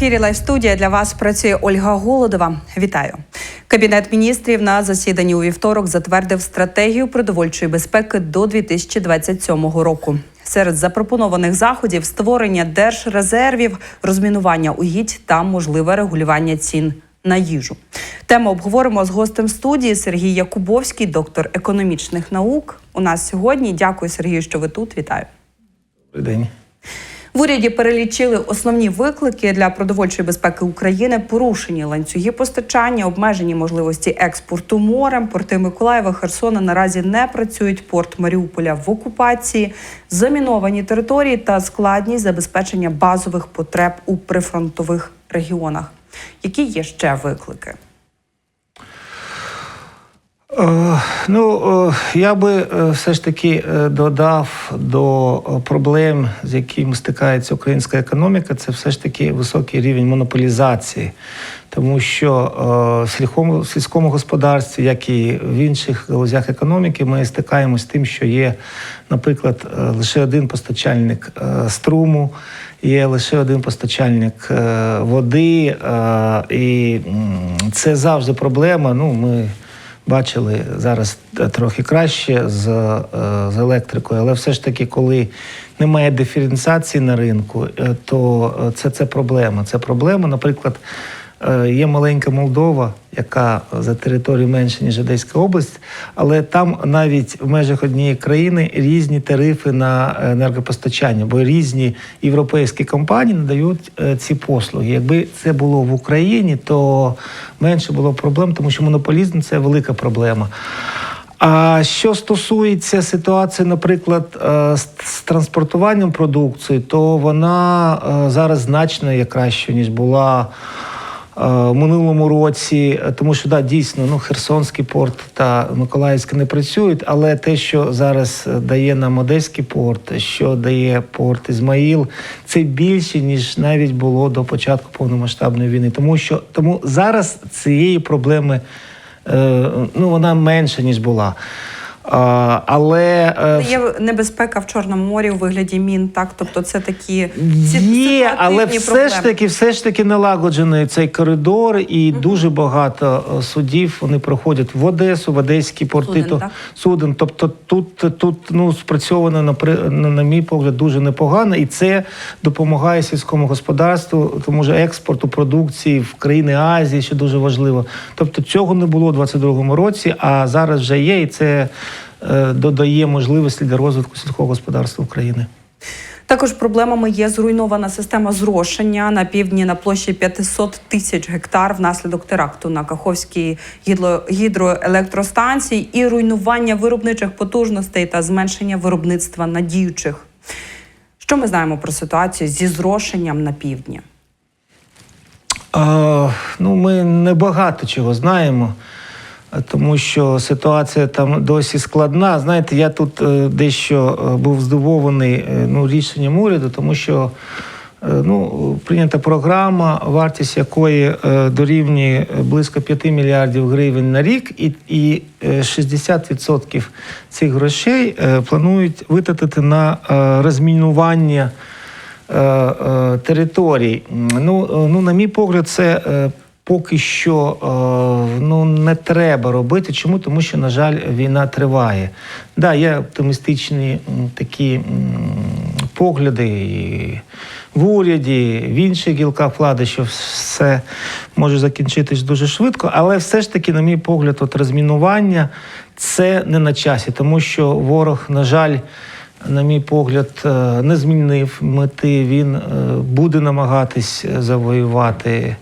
Ефірі Лайв студія для вас працює Ольга Голодова. Вітаю. Кабінет міністрів на засіданні у вівторок затвердив стратегію продовольчої безпеки до 2027 року. Серед запропонованих заходів створення держрезервів, розмінування угідь та можливе регулювання цін на їжу. Тему обговоримо з гостем студії Сергій Якубовський, доктор економічних наук. У нас сьогодні. Дякую, Сергію, що ви тут. Вітаю. Добрий день. В уряді перелічили основні виклики для продовольчої безпеки України, порушені ланцюги постачання, обмежені можливості експорту морем. Порти Миколаєва, Херсона наразі не працюють. Порт Маріуполя в окупації, заміновані території та складність забезпечення базових потреб у прифронтових регіонах. Які є ще виклики? Е, ну, е, я би е, все ж таки додав до проблем, з якими стикається українська економіка, це все ж таки високий рівень монополізації. Тому що в сільському, сільському господарстві, як і в інших галузях економіки, ми стикаємося з тим, що є, наприклад, лише один постачальник струму, є лише один постачальник води, і це завжди проблема. Ну, ми бачили зараз трохи краще з, е, з електрикою, але все ж таки, коли немає диференціації на ринку, е, то е, це, це проблема. Це проблема, наприклад. Е, Є маленька Молдова, яка за територією менше, ніж Одеська область, але там навіть в межах однієї країни різні тарифи на енергопостачання, бо різні європейські компанії надають е, ці послуги. Якби це було в Україні, то менше було проблем, тому що монополізм це велика проблема. А що стосується ситуації, наприклад, е, з транспортуванням продукції, то вона е, зараз значно є кращою, ніж була е, минулому році, е, тому що да, дійсно ну, Херсонський порт та Миколаївський не працюють, але те, що зараз е, дає нам Одеський порт, що дає порт Ізмаїл, це більше, ніж навіть було до початку повномасштабної війни. Тому що тому зараз цієї проблеми е, ну, вона менша, ніж була. Але е, Є небезпека в Чорному морі у вигляді мін, так тобто це такі ці Є, але все проблеми. ж таки, все ж таки налагоджений цей коридор, і дуже багато е, судів вони проходять в Одесу, в Одеські порти. Суден, то, так? суден. Тобто тут, тут ну, спрацьовано, на, на, на мій погляд, дуже непогано, і це допомагає сільському господарству, тому що експорту продукції в країни Азії, що дуже важливо. Тобто цього не було у 2022 році, а зараз вже є, і це додає можливості для розвитку сільського господарства України. Також проблемами є зруйнована система зрошення на півдні на площі 500 тисяч гектар внаслідок теракту на Каховській гідроелектростанції і руйнування виробничих потужностей та зменшення виробництва надіючих. Що ми знаємо про ситуацію зі зрошенням на півдні? А, ну, ми небагато чого знаємо, тому що ситуація там досі складна. Знаєте, я тут е, дещо е, був здивований е, ну, рішенням уряду, тому що ну, прийнята програма, вартість якої дорівнює близько 5 мільярдів гривень на рік, і, і е, 60% цих грошей планують витратити на розмінування територій. Ну, ну, на мій погляд, це поки що е, ну, не треба робити. Чому? Тому що, на жаль, війна триває. Да, є оптимістичні такі погляди в уряді, в інших гілках влади, що все може закінчитись дуже швидко, але все ж таки, на мій погляд, от розмінування це не на часі, тому що ворог, на жаль, на мій погляд, е, не змінив мети. Він е, буде намагатись завоювати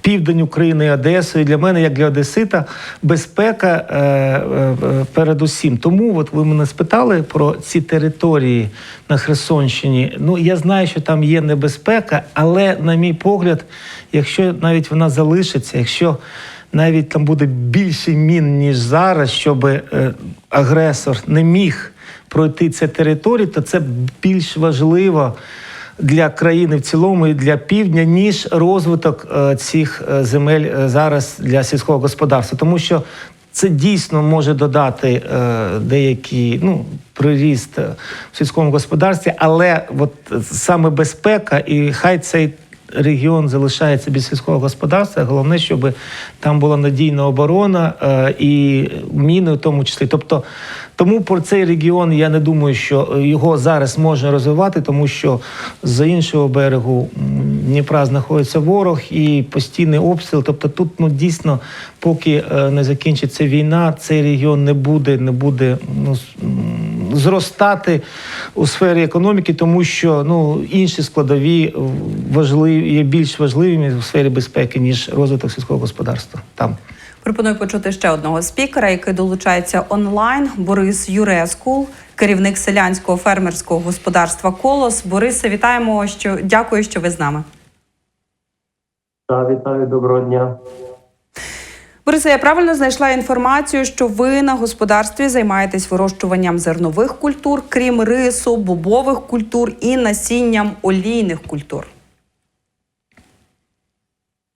південь України і Одесу. І для мене, як для Одесита, безпека е, е, е, передусім. Тому от ви мене спитали про ці території на Херсонщині. Ну я знаю, що там є небезпека, але на мій погляд, якщо навіть вона залишиться, якщо навіть там буде більше мін, ніж зараз, щоб е, агресор не міг пройти ці території, то це більш важливо для країни в цілому і для півдня, ніж розвиток е, цих е, земель е, зараз для сільського господарства, тому що. Це дійсно може додати деякий ну, приріст в сільському господарстві, але от саме безпека, і хай цей регіон залишається без сільського господарства. Головне, щоб там була надійна оборона е, і міни в тому числі. Тобто, тому про цей регіон я не думаю, що його зараз можна розвивати, тому що з іншого берегу Дніпра знаходиться ворог і постійний обстріл. Тобто, тут ну дійсно, поки е, не закінчиться війна, цей регіон не буде, не буде ну зростати у сфері економіки, тому що ну інші складові важливі є більш важливими у сфері безпеки ніж розвиток сільського господарства. Там Пропоную почути ще одного спікера, який долучається онлайн. Борис Юрескул, керівник селянського фермерського господарства Колос. Борисе, вітаємо. Що дякую, що ви з нами. Так, вітаю, доброго дня. Борисе, я правильно знайшла інформацію, що ви на господарстві займаєтесь вирощуванням зернових культур, крім рису, бобових культур і насінням олійних культур.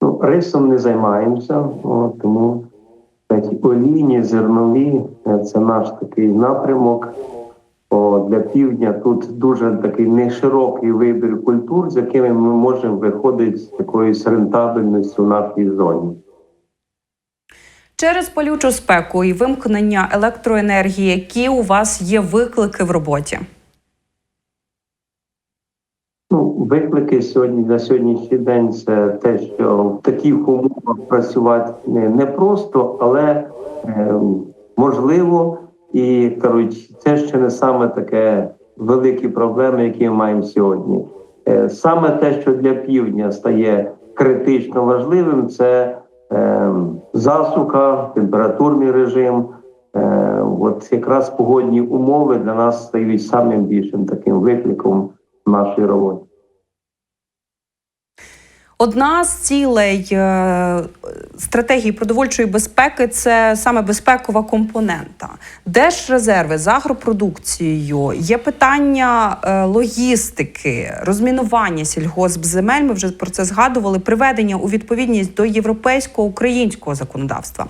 Ну, рисом не займаємося, тому такі олійні, зернові е, це наш такий напрямок. О, для півдня тут дуже такий неширокий вибір культур, з якими ми можемо виходити з якоюсь рентабельністю в нашій зоні. Через палючу спеку і вимкнення електроенергії, які у вас є виклики в роботі? Ну, виклики сьогодні на сьогоднішній день це те, що в таких умовах працювати не, просто, але е, можливо. І кажуть, це ще не саме таке великі проблеми, які ми маємо сьогодні. Е, саме те, що для півдня стає критично важливим, це засуха, температурний режим. Е, от якраз погодні умови для нас стають самим більшим таким викликом в нашій роботі. Одна з цілей е, стратегії продовольчої безпеки це саме безпекова компонента. Держрезерви з агропродукцією є питання е, логістики, розмінування сільгоспземель. Ми вже про це згадували. Приведення у відповідність до європейського українського законодавства.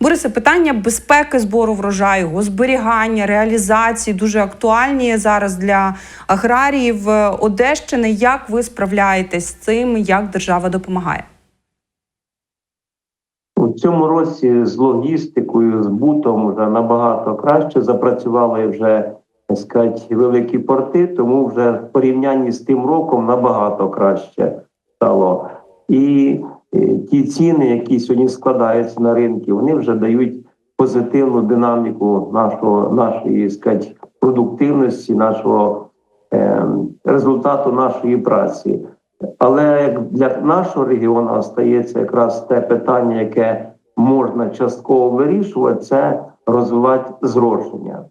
Борисе, питання безпеки збору врожаю, його зберігання, реалізації дуже актуальні зараз для аграріїв е, Одещини. Як ви справляєтесь з цим? Як держава допомагає? У цьому році з логістикою, з бутом вже набагато краще запрацювали вже так сказати, великі порти, тому вже в порівнянні з тим роком набагато краще стало. І е, ті ціни, які сьогодні складаються на ринку, вони вже дають позитивну динаміку нашого, нашої сказати, продуктивності, нашого е, результату нашої праці. Але як для нашого регіону стається якраз те питання, яке можна частково вирішувати, це розвивати зрошення.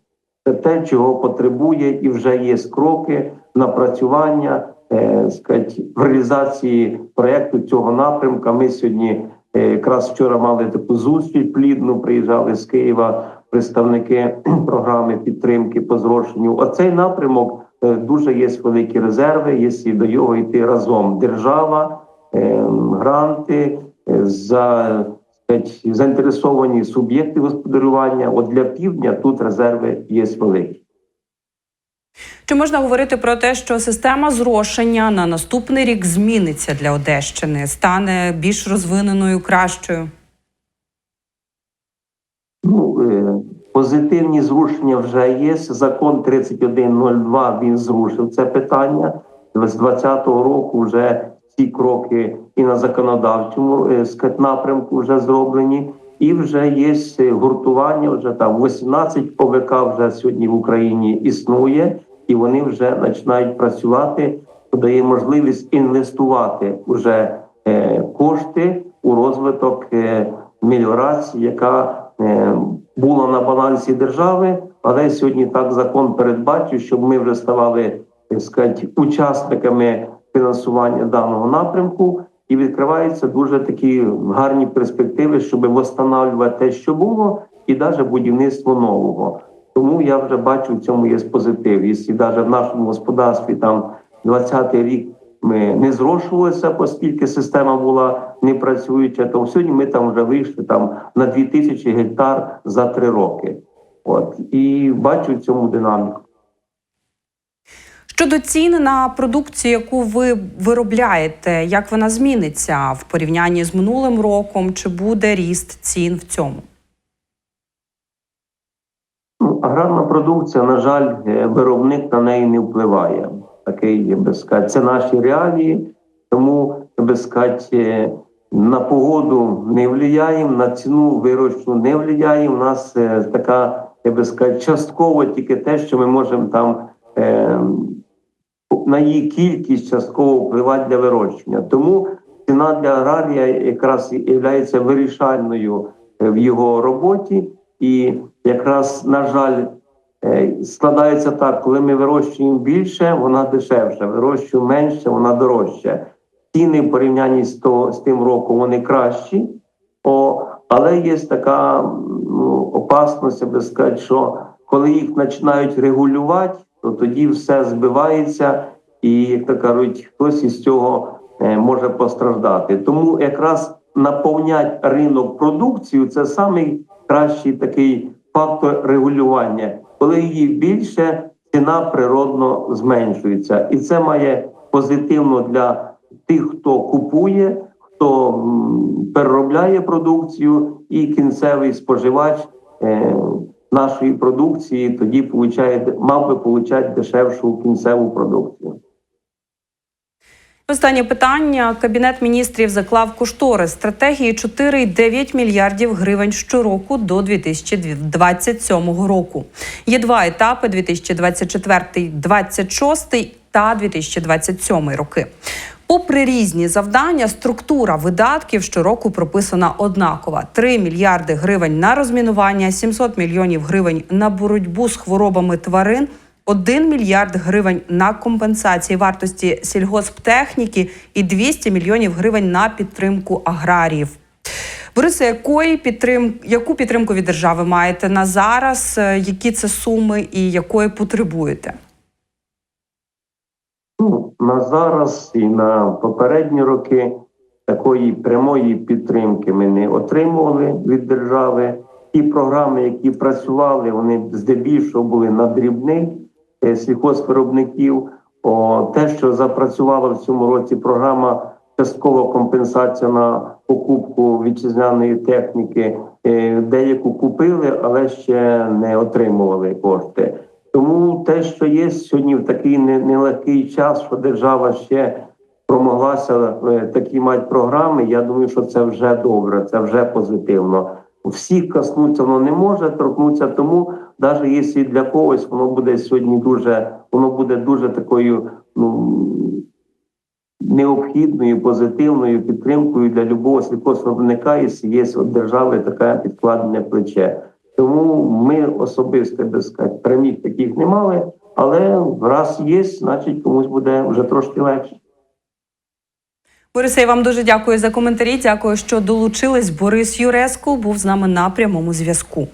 Це те, чого потребує, і вже є кроки напрацювання е, сказать, в реалізації проєкту цього напрямка. Ми сьогодні е, якраз вчора мали таку зустріч плідну. Приїжджали з Києва представники програми підтримки по зрошенню. Оцей напрямок дуже є великі резерви. Є до його йти разом. Держава, е, гранти е, за заінтересовані суб'єкти господарювання. От для півдня тут резерви є великі. Чи можна говорити про те, що система зрошення на наступний рік зміниться для Одещини, стане більш розвиненою, кращою? Ну, е, позитивні зрушення вже є. Закон 3102 він зрушив це питання. З 2020 року вже ці кроки і на законодавчому е, напрямку вже зроблені. І вже є гуртування. Вже там 18 ПВК вже сьогодні в Україні існує, і вони вже починають працювати. Дає можливість інвестувати вже е, кошти у розвиток е, меліорації, яка була на балансі держави, але сьогодні так закон передбачив, щоб ми вже ставали так сказати, учасниками фінансування даного напрямку, і відкриваються дуже такі гарні перспективи, щоб восстанавлювати те, що було, і навіть будівництво нового. Тому я вже бачу в цьому є позитив. Якщо навіть в нашому господарстві там 20-й рік не зрошувалися, оскільки система була не працююча, то сьогодні ми там вже вийшли там на 2000 гектар за три роки. От і бачу в цьому динаміку. Щодо цін на продукцію, яку ви виробляєте, як вона зміниться в порівнянні з минулим роком? Чи буде ріст цін в цьому? Ну, аграрна продукція, на жаль, е, виробник на неї не впливає. Такий, я би сказати, це наші реалії, тому я би сказати, на погоду не впливаємо, на ціну вирощу не впливаємо. У нас е, така, я би сказати, частково тільки те, що ми можемо там е, на її кількість частково впливати для вирощення. Тому ціна для аграрія якраз є вирішальною е, в його роботі. І якраз, на жаль, складається так, коли ми вирощуємо більше, вона дешевша, вирощуємо менше, вона дорожча. Ціни в порівнянні з, то, з тим роком вони кращі, о, але є така ну, опасність, я би сказати, що коли їх починають регулювати, то тоді все збивається, і, як то кажуть, хтось із цього е, може постраждати. Тому якраз наповнять ринок продукцією це самий кращий такий фактор регулювання. Коли її більше, ціна природно зменшується, і це має позитивно для тих, хто купує, хто переробляє продукцію, і кінцевий споживач е, нашої продукції тоді получає, мав би получати дешевшу кінцеву продукцію. Останнє питання. Кабінет міністрів заклав кошторис стратегії 4,9 мільярдів гривень щороку до 2027 року. Є два етапи: 2024-2026 та 2027 роки. Попри різні завдання, структура видатків щороку прописана однакова: 3 мільярди гривень на розмінування, 700 мільйонів гривень на боротьбу з хворобами тварин. 1 мільярд гривень на компенсації вартості сільгосптехніки і 200 мільйонів гривень на підтримку аграріїв. Борисе, якої підтрим... яку підтримку від держави маєте на зараз? Е, Які це суми і якої потребуєте? Ну, на зараз і на попередні роки такої прямої підтримки ми не отримували від держави. Ті програми, які працювали, вони здебільшого були на дрібних сільхозвиробників. О, те, що запрацювала в цьому році програма часткова компенсація на покупку вітчизняної техніки, е, деяку купили, але ще не отримували кошти. Тому те, що є сьогодні в такий не- нелегкий час, що держава ще промоглася е, такі мати програми, я думаю, що це вже добре, це вже позитивно. Всіх коснуться воно не може торкнутися, тому навіть якщо для когось воно буде сьогодні дуже, воно буде дуже такою ну, необхідною, позитивною підтримкою для любого сільхозвиробника, якщо є від держави таке підкладене плече. Тому ми особисто би сказати, прямих таких не мали, але раз є, значить комусь буде вже трошки легше. Борисе, я вам дуже дякую за коментарі. Дякую, що долучились. Борис Юреско був з нами на прямому зв'язку.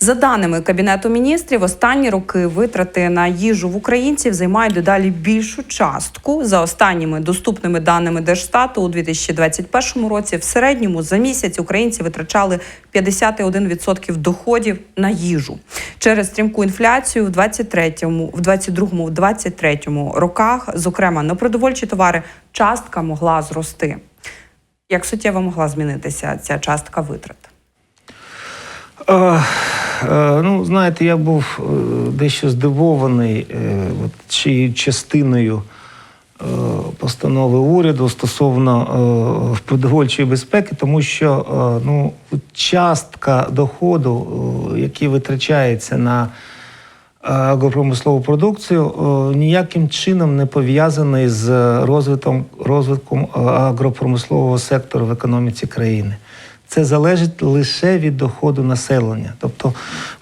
За даними Кабінету міністрів, останні роки витрати на їжу в українців займають дедалі більшу частку. За останніми доступними даними Держстату у 2021 році в середньому за місяць українці витрачали 51% доходів на їжу. Через стрімку інфляцію в 23-му, в 22-му, в 23-му роках, зокрема на продовольчі товари, частка могла зрости. Як суттєво могла змінитися ця частка витрат? Е, е, ну, знаєте, я був е, дещо здивований е, чиєю частиною е, постанови уряду стосовно е, продовольчої безпеки, тому що е, ну, частка доходу, е, який витрачається на е, агропромислову продукцію, е, ніяким чином не пов'язаний з розвитком, розвитком е, агропромислового сектору в економіці країни. Це залежить лише від доходу населення. Тобто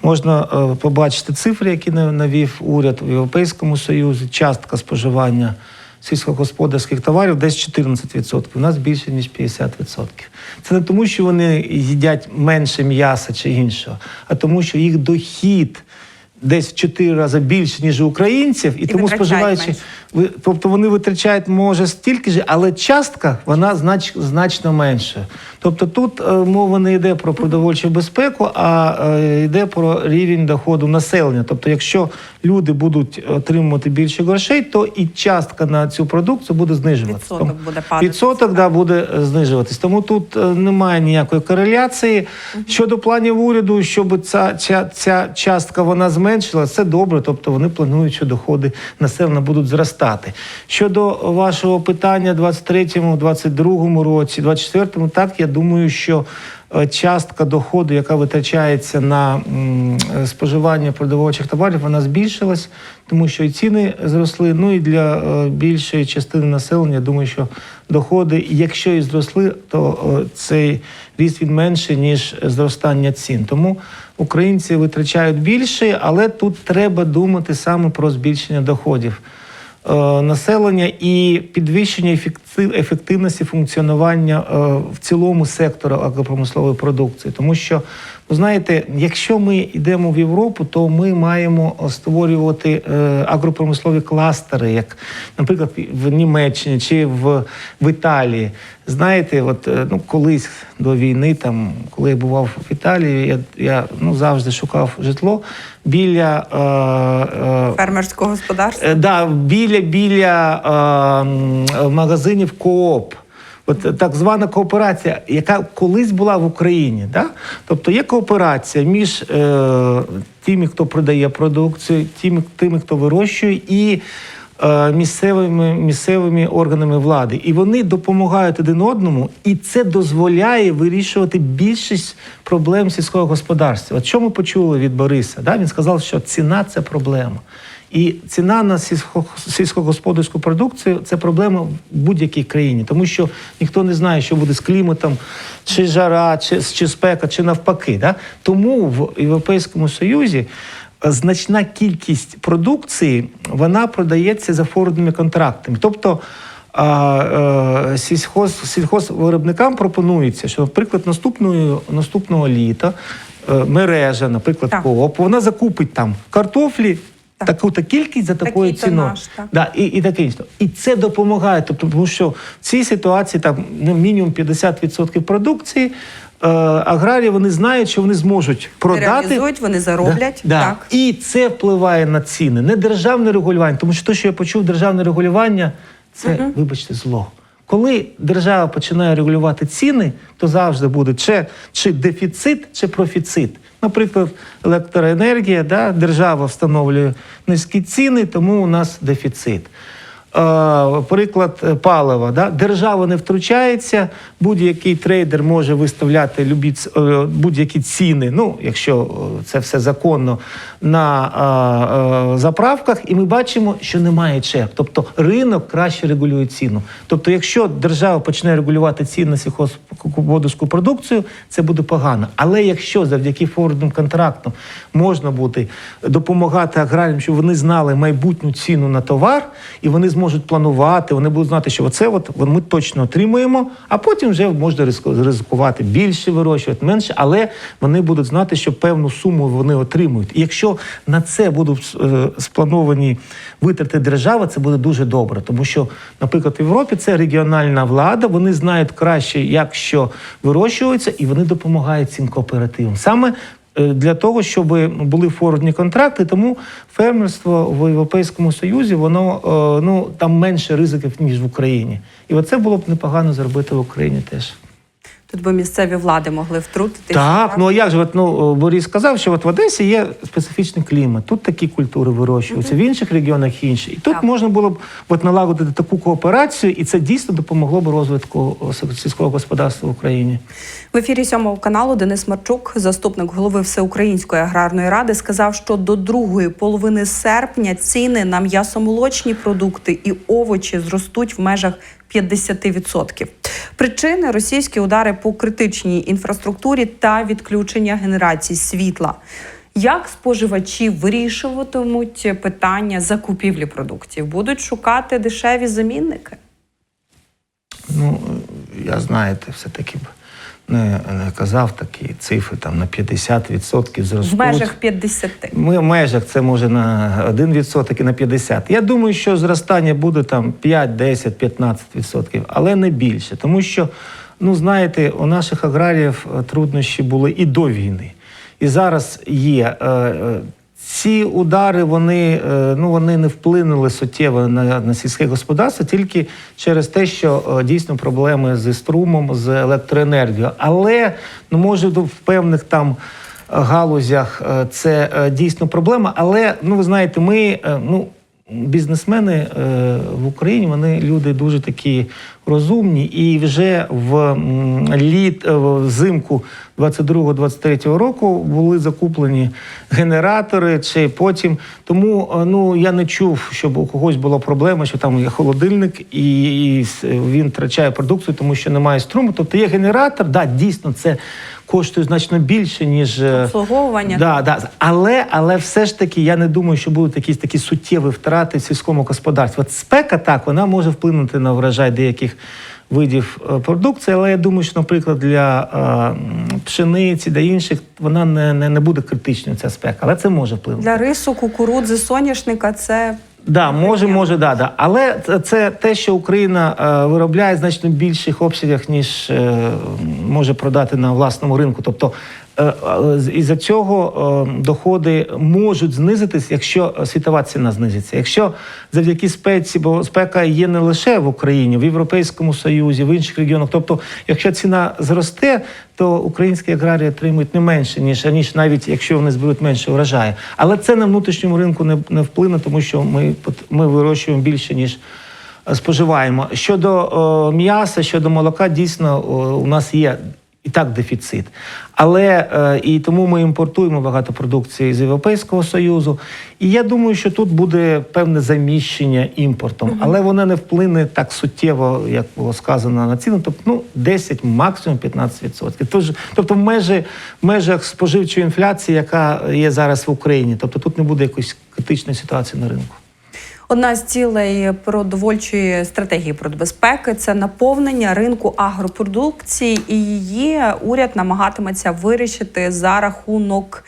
можна е, побачити цифри, які на- навів уряд в Європейському Союзі, частка споживання сільськогосподарських товарів десь 14%. У нас більше ніж 50%. Це не тому, що вони їдять менше м'яса чи іншого, а тому, що їх дохід десь в 4 рази більше, ніж українців, і, І тому споживаючи, менше. ви, тобто вони витрачають може стільки ж, але частка вона знач, значно менша. Тобто тут е, мова не йде про продовольчу безпеку, а е, йде про рівень доходу населення. Тобто, якщо люди будуть отримувати більше грошей, то і частка на цю продукцію буде знижуватися. Відсоток Тому- буде падати. Відсоток да, буде е, знижуватись. Тому тут е, немає ніякої кореляції. Щодо планів уряду, щоб ця, ця, ця частка вона зменшила, це добре. Тобто вони планують, що доходи населення будуть зростати. Щодо вашого питання 23-му, 22-му році, 24-му, так я думаю, що. е, Частка доходу, яка витрачається на е, споживання продовольчих товарів, вона збільшилась, тому що і ціни зросли. Ну і для е, більшої частини населення, я думаю, що доходи, якщо і зросли, то цей ріст він менший, ніж зростання цін. Тому українці витрачають більше, але тут треба думати саме про збільшення доходів е, населення і підвищення ефекти- ефективності функціонування е, в цілому сектору агропромислової продукції. Тому що, ви знаєте, якщо ми йдемо в Європу, то ми маємо створювати е, агропромислові кластери, як, наприклад, в Німеччині чи в, в Італії. Знаєте, от е, ну колись до війни, там, коли я бував в Італії, я, я ну, завжди шукав житло біля. Е, е, Фермерського господарства. Е, Да, біля біля е, магазинів Кооп. От так звана кооперація, яка колись була в Україні. Да? Тобто є кооперація між е, тими, хто продає продукцію, тими, тими, хто вирощує, і е, місцевими, місцевими органами влади. І вони допомагають один одному, і це дозволяє вирішувати більшість проблем сільського господарства. От що ми почули від Бориса? Да? Він сказав, що ціна це проблема. І ціна на сільсько- сільськогосподарську продукцію це проблема в будь-якій країні, тому що ніхто не знає, що буде з кліматом, чи жара, чи, чи спека, чи навпаки. Да? Тому в Європейському Союзі е, значна кількість продукції вона продається за форвардними контрактами. Тобто а, е, сільхоз, сільхозвиробникам пропонується, що, наприклад, наступного, наступного літа е, мережа, наприклад. Коop, вона закупить там картофлі. Так. Таку-то кількість за такою ціною. так. Да, і, і таке інше. І це допомагає. Тобто, тому що в цій ситуації там ну, мінімум 50% продукції. Е, аграрії вони знають, що вони зможуть продати. реалізують, вони зароблять. Да, да. Так. І це впливає на ціни. Не державне регулювання, тому що те, що я почув, державне регулювання це, вибачте, зло. Коли держава починає регулювати ціни, то завжди буде чи, чи дефіцит, чи профіцит. Наприклад, електроенергія, да, держава встановлює низькі ціни, тому у нас дефіцит. Е, Приклад е, палива. Да? Держава не втручається, будь-який трейдер може виставляти е, будь-які ціни, ну, якщо це все законно, на заправках, і ми бачимо, що немає чек. Тобто ринок краще регулює ціну. Тобто, якщо держава почне регулювати ціни на сільхозподовську продукцію, це буде погано. Але якщо завдяки форвардним контрактам можна буде допомагати аграріям, щоб вони знали майбутню ціну на товар, і вони зможуть планувати, вони будуть знати, що оце от ми точно отримуємо, а потім вже можна ризикувати більше вирощувати, менше, але вони будуть знати, що певну суму вони отримують. І якщо на це будуть е, сплановані витрати держави, це буде дуже добре, тому що, наприклад, в Європі це регіональна влада, вони знають краще, як що вирощується, і вони допомагають цим кооперативам. Саме для того, щоб були форвардні контракти, тому фермерство в Європейському Союзі воно е, ну там менше ризиків ніж в Україні, і оце було б непогано зробити в Україні теж. Тут би місцеві влади могли втрутитися. Так, ну а як же от, ну, Борис сказав, що от в Одесі є специфічний клімат. Тут такі культури вирощуються, в інших регіонах інші. І тут Так. можна було б от налагодити таку кооперацію, і це дійсно допомогло б розвитку сільського господарства в Україні. В ефірі сьомого каналу Денис Марчук, заступник голови Всеукраїнської аграрної ради, сказав, що до другої половини серпня ціни на м'ясомолочні продукти і овочі зростуть в межах 50%. Причини російські удари по критичній інфраструктурі та відключення генерації світла. Як споживачі вирішуватимуть питання закупівлі продуктів? Будуть шукати дешеві замінники? Ну, я знаєте, все-таки б не, не казав такі цифри там на 50% зростуть. В межах 50. Ми в межах це може на 1% і на 50%. Я думаю, що зростання буде там 5, 10, 15%, але не більше. Тому що, ну знаєте, у наших аграріїв е, труднощі були і до війни. І зараз є. Е, е, Ці удари вони, е, ну, вони не вплинули суттєво на, на сільське господарство тільки через те, що е, дійсно проблеми зі струмом, з електроенергією. Але ну, може в певних там галузях е, це дійсно проблема. Але ну ви знаєте, ми ну. Бізнесмени в Україні вони люди дуже такі розумні, і вже в літ взимку 22-23 року були закуплені генератори, чи потім. Тому е, ну я не чув, щоб у когось була проблема, що там є холодильник, і, він втрачає продукцію, тому що немає струму. Тобто є генератор, да, дійсно це коштує значно більше, ніж е, Обслуговування. Да, да. Але, але все ж таки я не думаю, що будуть якісь такі суттєві втрати в сільському господарстві. От спека так, вона може вплинути на врожай деяких видів е, продукції, але я думаю, що, наприклад, для е, пшениці та інших вона не, не, не буде критичною ця спека, але це може вплинути. Для рису, кукурудзи, соняшника це Да, може, може, да, да. Але це- те, що Україна е, виробляє значно більших обсягах, ніж е, може продати на власному ринку. Тобто із-за цього е, доходи можуть знизитись, якщо світова ціна знизиться. Якщо завдяки спеці, бо спека є не лише в Україні, в Європейському Союзі, в інших регіонах. Тобто, якщо ціна зросте, то українські аграрії отримують не менше, ніж ніж навіть якщо вони зберуть менше врожаю. Але це на внутрішньому ринку не, не вплине, тому що ми, ми вирощуємо більше, ніж е, споживаємо. Щодо е, м'яса, щодо молока, дійсно е, у нас є і так дефіцит. Але е, і тому ми імпортуємо багато продукції з Європейського Союзу. І я думаю, що тут буде певне заміщення імпортом, але воно не вплине так суттєво, як було сказано на ціну. Тобто ну 10, максимум 15%. Тож, тобто в межі в межах споживчої інфляції, яка є зараз в Україні. Тобто тут не буде якоїсь критичної ситуації на ринку. Одна з цілей продовольчої стратегії продбезпеки це наповнення ринку агропродукції, і її уряд намагатиметься вирішити за рахунок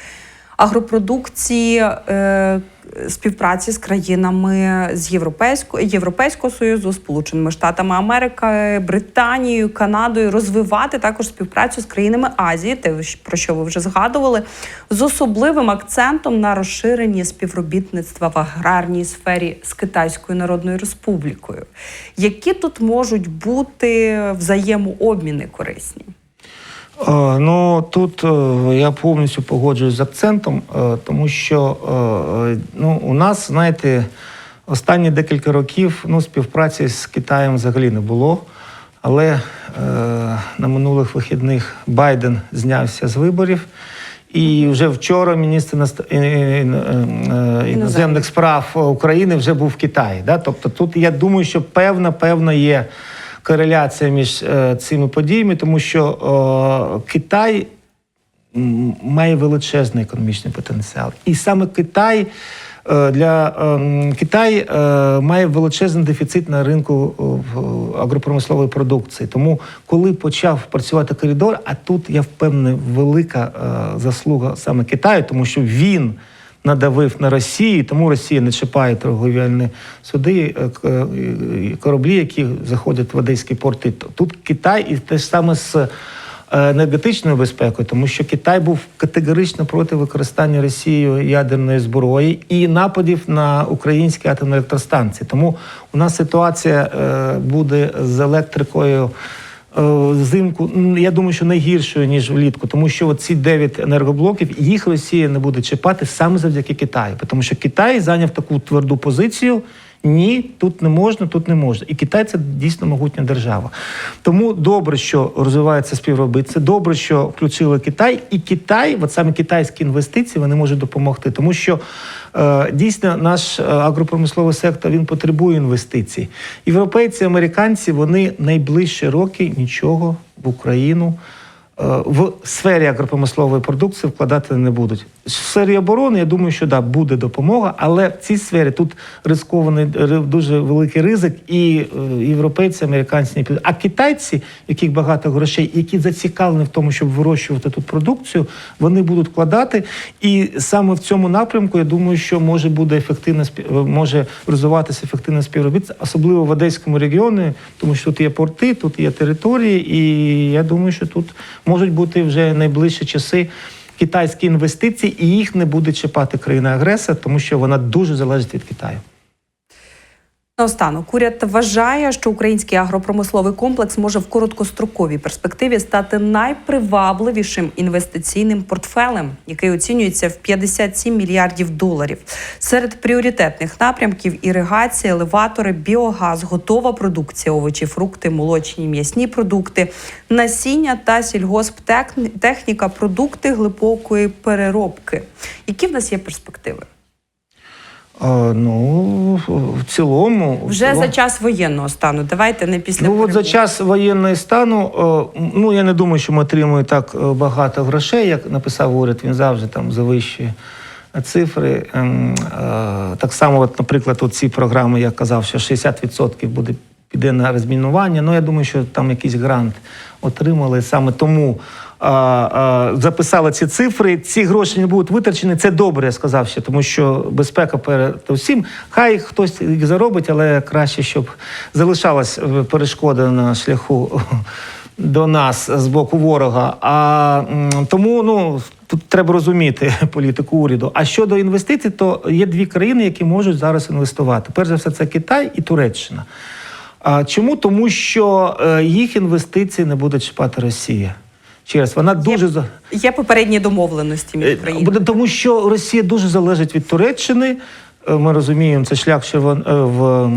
агропродукції. Е, Співпраці з країнами з Європейського Європейського союзу, Сполученими Штатами Америки, Британією, Канадою, розвивати також співпрацю з країнами Азії, те про що ви вже згадували, з особливим акцентом на розширенні співробітництва в аграрній сфері з Китайською Народною Республікою. Які тут можуть бути взаємообміни корисні? Е, Ну тут е, я повністю погоджуюсь з акцентом, е, тому що ну, у нас, знаєте, останні декілька років ну, співпраці з Китаєм взагалі не було. Але е, на минулих вихідних Байден знявся з виборів. І вже вчора міністр іноземних справ України вже був в Китаї. Да? Тобто тут я думаю, що певна, певна є кореляція між е, цими подіями, тому що е, Китай має величезний економічний потенціал. І саме Китай е, для Китай має величезний дефіцит на ринку агропромислової продукції. Тому, коли почав працювати коридор, а тут я впевнений, велика заслуга саме Китаю, тому що він. Надавив на Росію, тому Росія не чіпає торговельні суди, е, е, кораблі, які заходять в Одеські порти. Тут Китай і те ж саме з е, енергетичною безпекою, тому що Китай був категорично проти використання Росією ядерної зброї і нападів на українські атомні електростанції. Тому у нас ситуація буде з електрикою. Е, Взимку я думаю, що найгіршою ніж влітку, тому що ці 9 енергоблоків їх Росія не буде чіпати саме завдяки Китаю, тому що Китай зайняв таку тверду позицію. Ні, тут не можна, тут не можна. І Китай це дійсно могутня держава. Тому добре, що розвивається співробітництво, добре, що включили Китай, і Китай, от саме китайські інвестиції, вони можуть допомогти, тому що е, дійсно наш е, агропромисловий сектор він потребує інвестицій. Європейці, американці, вони найближчі роки нічого в Україну в сфері агропромислової продукції вкладати не будуть. В сфері оборони, я думаю, що да, буде допомога, але в цій сфері тут рискований ри- дуже великий ризик, і е, європейці, американці. А китайці, яких багато грошей, які зацікавлені в тому, щоб вирощувати тут продукцію, вони будуть вкладати. І саме в цьому напрямку я думаю, що може буде ефективно спів- може розвиватися ефективне співробітництво, особливо в Одеському регіоні, тому що тут є порти, тут є території, і я думаю, що тут можуть бути вже найближчі часи. Китайські інвестиції, і їх не буде чіпати країна-агресор, тому що вона дуже залежить від Китаю. Наостанок, уряд вважає, що український агропромисловий комплекс може в короткостроковій перспективі стати найпривабливішим інвестиційним портфелем, який оцінюється в 57 мільярдів доларів. Серед пріоритетних напрямків іригація, елеватори, біогаз, готова продукція, овочі, фрукти, молочні, м'ясні продукти, насіння та сільгосптехніка, продукти глибокої переробки. Які в нас є перспективи? Ну, в цілому. в Вже цілому- за час воєнного стану. Давайте не після Ну, от за час воєнного стану, е, ну я не думаю, що ми отримуємо так е, багато грошей, як написав уряд, він завжди там завищує цифри. Ем, е, Так само, от, наприклад, от ці програми, я казав, що 60% буде піде на розмінування. Ну, я думаю, що там якийсь грант отримали саме тому. А, а, Записали ці цифри, ці гроші не будуть витрачені. Це добре, я сказав ще, тому що безпека перед усім. Хай хтось їх заробить, але краще, щоб залишалась е, перешкода на шляху до нас з боку ворога. А тому ну тут треба розуміти політику уряду. А щодо інвестицій, то є дві країни, які можуть зараз інвестувати. Перш за все, це Китай і Туреччина. А чому? Тому що е, їх інвестиції не буде чіпати Росія. Через вона дуже за Є попередні домовленості між Е, країнами. Буде тому, що Росія дуже залежить від Туреччини. Е, Ми розуміємо, це шлях е, в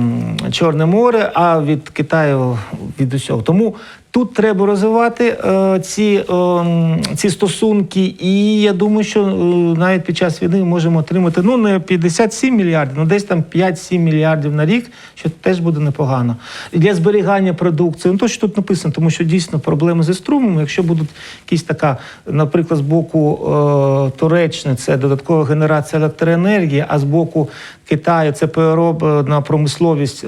Чорне море, а від Китаю від усього. Тому тут треба розвивати е, ці, е, ці стосунки. І я думаю, що е, навіть під час війни ми можемо отримати ну не 57 мільярдів, ну десь там 5-7 мільярдів на рік, що теж буде непогано. І для зберігання продукції, ну то, що тут написано, тому що дійсно проблеми зі струмом, якщо будуть якісь така, наприклад, з боку е, Туреччини це додаткова генерація електроенергії, а з боку Китаю це переробна промисловість е,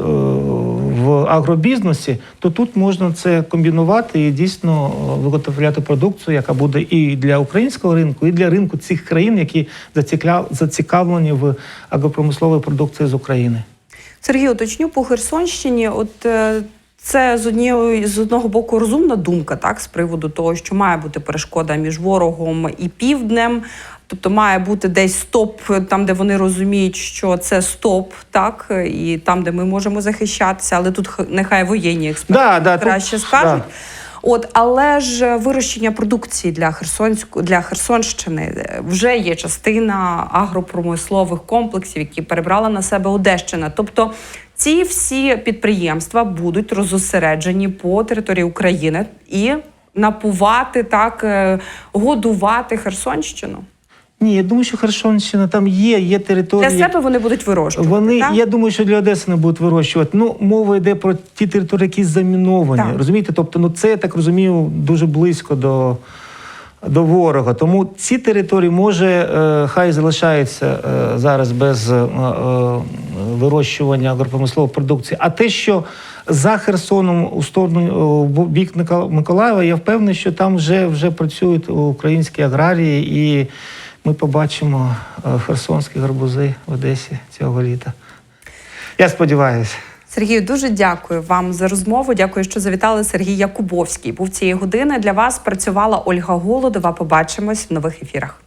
в агробізнесі, то тут можна це комбінувати і дійсно е, виготовляти продукцію, яка буде і для українського ринку, і для ринку цих країн, які зацікавлені в агропромисловій продукції з України. Сергій, уточню по Херсонщині. От е, це з однієї з одного боку розумна думка, так, з приводу того, що має бути перешкода між ворогом і півднем. Тобто має бути десь стоп, там, де вони розуміють, що це стоп, так, і там, де ми можемо захищатися, але тут нехай воєнні експерти Да, да, тут- краще скажуть. От, але ж вирощення продукції для Херсонську для Херсонщини е, вже є частина агропромислових комплексів, які перебрала на себе Одещина. Тобто ці всі підприємства будуть розосереджені по території України і напувати так, е, годувати Херсонщину. Ні, я думаю, що Херсонщина там є, є Для себе вони будуть вирощувати. Вони, так? я думаю, що для Одеси не будуть вирощувати. Ну, мова йде про ті території, які заміновані. Так. Розумієте? Тобто, ну це я так розумію, дуже близько до, до ворога. Тому ці території може е, хай залишаються е, зараз без е, е, вирощування агропромислової продукції. А те, що за Херсоном у сторону в бік Миколаєва, я впевнений, що там вже, вже працюють українські аграрії, і ми побачимо е, херсонські гарбузи в Одесі цього літа. Я сподіваюся. Сергію, дуже дякую вам за розмову. Дякую, що завітали. Сергій Якубовський був цієї години. Для вас працювала Ольга Голодова. Побачимось в нових ефірах.